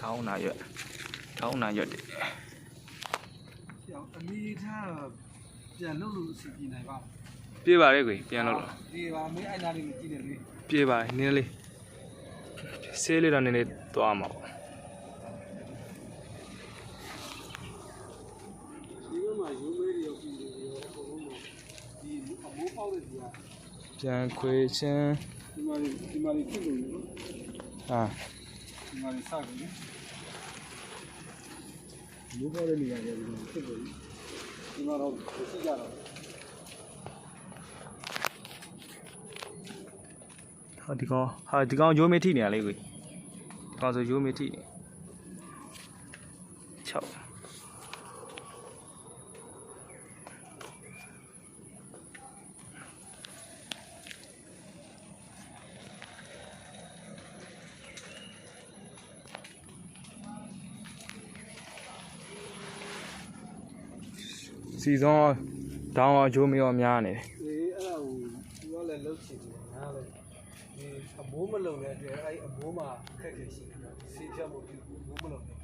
ခေါင်းနာရွက်ခေါင်းနာရွက်တယ်ပြောင်းအမီထားပြန်လုပ်လို့အစီပြေနိုင်ပါ့ပြေးပါလေကွေပြန်လို့ဒီပါမင်းအိုင်နာလေးကိုကြည့်နေလေပြေးပါနည်းနည်းလေးဆေးလေးတော့နည်းနည်းသွားမှာပေါ့ဒီဘက်မှာယူမဲတွေရောပြည်တွေရောအကုန်လုံးဒီအမိုးပေါက်တဲ့ဒီကပြန်ခွေချင်းဒီမှာဒီမှာဖြစ်လို့နော်ဟာ ဒီမှာစတယ်မိုးပေါက်တဲ့နေရာတွေဖြစ်လို့ဒီမှာတော့ရှိကြတော့ဟောဒီကောင်ဟာဒီကောင်ရိုးမေးထိနေရလေကွေဒီကောင်ဆိုရိုးမေးထိနေ6 စီဇွန်ဒေါင်းအကျိုးမရောများနေတယ်အေးအဲ့ဒါကိုသူကလည်းလှုပ်ချင်တယ်ငါလည်းဒီအမိုးမလုံတဲ့အတွက်အဲ့အမိုးမှာအခက်အခဲရှိတယ်ဆေးဖြတ်ဖို့ဒီအမိုးမလုံတဲ့